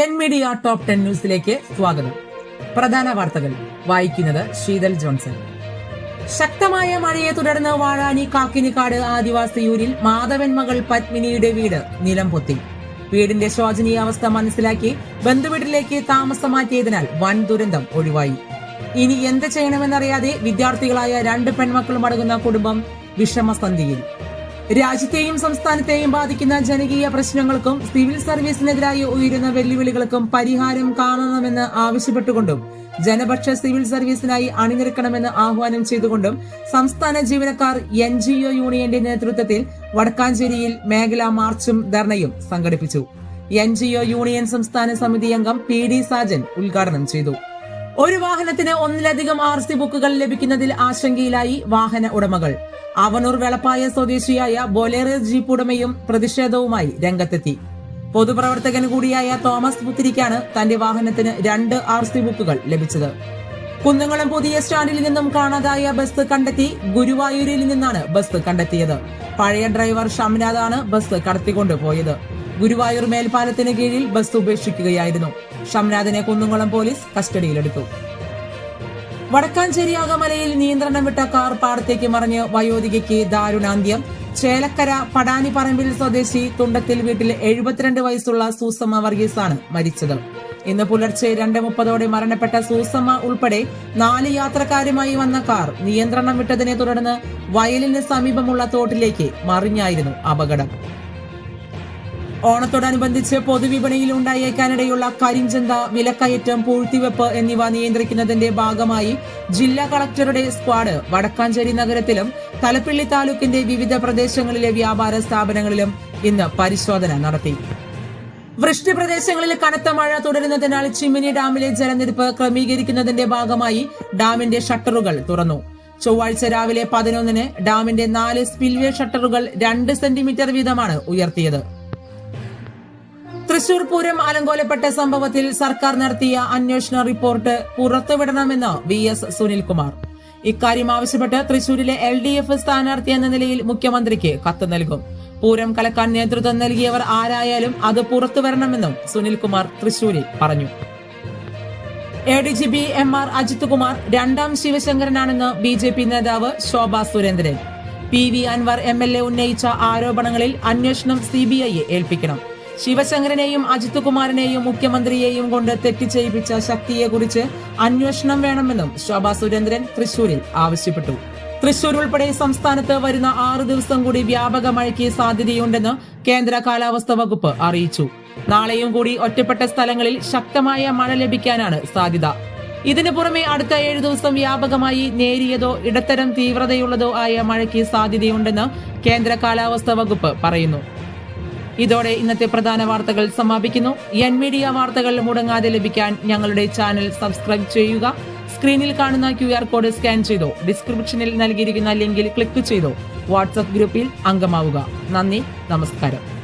N media top ten ന്യൂസിലേക്ക് സ്വാഗതം. പ്രധാന വാർത്തകൾ. വായിക്കുന്നത് ശീതൽ ജോൺസൺ. ശക്തമായ മഴയെ തുടർന്ന് വാഴാനി കാക്കിനിക്കാട് ആദിവാസിയൂരിൽ മാധവൻ മകൾ പത്മിനിയുടെ വീട് നിലം പൊത്തി. വീടിന്റെ ശോചനീയ അവസ്ഥ മനസ്സിലാക്കി ബന്ധുവീട്ടിലേക്ക് താമസം മാറ്റിയതിനാൽ വൻ ദുരന്തം ഒഴിവായി. ഇനി എന്ത് ചെയ്യണമെന്നറിയാതെ വിദ്യാർത്ഥികളായ രണ്ട് പെൺമക്കളും അടങ്ങുന്ന കുടുംബം വിഷമസന്ധിയിൽ. രാജ്യത്തെയും സംസ്ഥാനത്തെയും ബാധിക്കുന്ന ജനകീയ പ്രശ്നങ്ങൾക്കും സിവിൽ സർവീസിനെതിരായി ഉയരുന്ന വെല്ലുവിളികൾക്കും പരിഹാരം കാണണമെന്ന് ആവശ്യപ്പെട്ടുകൊണ്ടും ജനപക്ഷ സിവിൽ സർവീസിനായി അണിനിരക്കണമെന്ന് ആഹ്വാനം ചെയ്തുകൊണ്ടും സംസ്ഥാന ജീവനക്കാർ എൻ ജി ഒ യൂണിയന്റെ നേതൃത്വത്തിൽ വടക്കാഞ്ചേരിയിൽ മേഖലാ മാർച്ചും ധർണയും സംഘടിപ്പിച്ചു. എൻ ജി ഒ യൂണിയൻ സംസ്ഥാന സമിതി അംഗം പി ഡി സാജൻ ഉദ്ഘാടനം ചെയ്തു. ഒരു വാഹനത്തിന് ഒന്നിലധികം ആർ സി ബുക്കുകൾ ലഭിക്കുന്നതിൽ ആശങ്കയിലായി വാഹന ഉടമകൾ. അവനൂർ വെളപ്പായ സ്വദേശിയായ ബൊലേറെ ജീപ്പ് ഉടമയും പ്രതിഷേധവുമായി രംഗത്തെത്തി. പൊതുപ്രവർത്തകൻ കൂടിയായ തോമസ് പുത്തിരിക്കാണ് തന്റെ വാഹനത്തിന് രണ്ട് ആർ സി ബുക്കുകൾ ലഭിച്ചത്. കുന്നംകുളം പുതിയ സ്റ്റാൻഡിൽ നിന്നും കാണാതായ ബസ് കണ്ടെത്തി ഗുരുവായൂരിൽ നിന്നാണ് ബസ് കണ്ടെത്തിയത്. പഴയ ഡ്രൈവർ ഷംനാഥാണ് ബസ് കടത്തിക്കൊണ്ടുപോയത് ഗുരുവായൂർ മേൽപ്പാലത്തിന് കീഴിൽ ബസ് ഉപേക്ഷിക്കുകയായിരുന്നു. ഷംനാഥിനെ കുന്നംകുളം പോലീസ് കസ്റ്റഡിയിലെടുത്തു. വടക്കാഞ്ചേരി അകമലയിൽ നിയന്ത്രണം വിട്ട കാർ പാടത്തേക്ക് മറിഞ്ഞ് വയോധികയ്ക്ക് ദാരുണാന്ത്യം. ചേലക്കര പടാനിപ്പറമ്പിൽ സ്വദേശി തുണ്ടത്തിൽ വീട്ടിൽ എഴുപത്തിരണ്ട് വയസ്സുള്ള സൂസമ്മ വർഗീസാണ് മരിച്ചത്. ഇന്ന് പുലർച്ചെ രണ്ട് മുപ്പതോടെ മരണപ്പെട്ട സൂസമ്മ ഉൾപ്പെടെ നാല് യാത്രക്കാരുമായി വന്ന കാർ നിയന്ത്രണം വിട്ടതിനെ തുടർന്ന് വയലിന് സമീപമുള്ള തോട്ടിലേക്ക് മറിഞ്ഞായിരുന്നു അപകടം. ഓണത്തോടനുബന്ധിച്ച് പൊതുവിപണിയിൽ ഉണ്ടായേക്കാനിടയുള്ള കരിഞ്ചന്ത വിലക്കയറ്റം പൂഴ്ത്തിവെപ്പ് എന്നിവ നിയന്ത്രിക്കുന്നതിന്റെ ഭാഗമായി ജില്ലാ കളക്ടറുടെ സ്ക്വാഡ് വടക്കാഞ്ചേരി നഗരത്തിലും തലപ്പിള്ളി താലൂക്കിന്റെ വിവിധ പ്രദേശങ്ങളിലെ വ്യാപാര സ്ഥാപനങ്ങളിലും ഇന്ന് പരിശോധന നടത്തി. വൃഷ്ടി പ്രദേശങ്ങളിൽ കനത്ത മഴ തുടരുന്നതിനാൽ ചിമ്മിനി ഡാമിലെ ജലനിരപ്പ് ക്രമീകരിക്കുന്നതിന്റെ ഭാഗമായി ഡാമിന്റെ ഷട്ടറുകൾ തുറന്നു. ചൊവ്വാഴ്ച രാവിലെ പതിനൊന്നിന് ഡാമിന്റെ നാല് സ്പിൽവേ ഷട്ടറുകൾ രണ്ട് സെന്റിമീറ്റർ വീതമാണ് ഉയർത്തിയത്. തൃശൂർ പൂരം അലങ്കോലപ്പെട്ട സംഭവത്തിൽ സർക്കാർ നടത്തിയ അന്വേഷണ റിപ്പോർട്ട് പുറത്തുവിടണമെന്ന് വി എസ് സുനിൽകുമാർ. ഇക്കാര്യം ആവശ്യപ്പെട്ട് തൃശൂരിലെ എൽ ഡി എഫ് സ്ഥാനാർത്ഥി എന്ന നിലയിൽ മുഖ്യമന്ത്രിക്ക് കത്ത് നൽകും. പൂരം കലക്കാൻ നേതൃത്വം നൽകിയവർ ആരായാലും അത് പുറത്തുവരണമെന്നും സുനിൽകുമാർ തൃശൂരിൽ പറഞ്ഞു. A D G P M R Ajith Kumar രണ്ടാം ശിവശങ്കരനാണെന്ന് ബി ജെ പി നേതാവ് Shobha Surendran. P V Anvar M L A ഉന്നയിച്ച ആരോപണങ്ങളിൽ അന്വേഷണം സി ബി ഐയെ ഏൽപ്പിക്കണം. ശിവശങ്കരനെയും അജിത് കുമാറിനെയും മുഖ്യമന്ത്രിയെയും കൊണ്ട് തെറ്റ് ചെയ്യിപ്പിച്ച ശക്തിയെക്കുറിച്ച് അന്വേഷണം വേണമെന്നും ശോഭാ സുരേന്ദ്രൻ തൃശൂരിൽ ആവശ്യപ്പെട്ടു. തൃശൂർ ഉൾപ്പെടെ സംസ്ഥാനത്ത് വരുന്ന ആറു ദിവസം കൂടി വ്യാപക മഴയ്ക്ക് സാധ്യതയുണ്ടെന്ന് കേന്ദ്ര കാലാവസ്ഥാ വകുപ്പ് അറിയിച്ചു. നാളെയും കൂടി ഒറ്റപ്പെട്ട സ്ഥലങ്ങളിൽ ശക്തമായ മഴ ലഭിക്കാനാണ് സാധ്യത. ഇതിനു പുറമെ അടുത്ത ഏഴു ദിവസം വ്യാപകമായി നേരിയതോ ഇടത്തരം തീവ്രതയുള്ളതോ ആയ മഴയ്ക്ക് സാധ്യതയുണ്ടെന്ന് കേന്ദ്ര കാലാവസ്ഥാ വകുപ്പ് പറയുന്നു. ഇതോടെ ഇന്നത്തെ പ്രധാന വാർത്തകൾ സമാപിക്കുന്നു. എൻ മീഡിയ വാർത്തകൾ മുടങ്ങാതെ ലഭിക്കാൻ ഞങ്ങളുടെ ചാനൽ സബ്സ്ക്രൈബ് ചെയ്യുക. സ്ക്രീനിൽ കാണുന്ന ക്യു ആർ കോഡ് സ്കാൻ ചെയ്തോ. ഡിസ്ക്രിപ്ഷനിൽ നൽകിയിരിക്കുന്ന ലിങ്കിൽ ക്ലിക്ക് ചെയ്തോ. വാട്സ്ആപ്പ് ഗ്രൂപ്പിൽ അംഗമാവുക. നന്ദി നമസ്കാരം.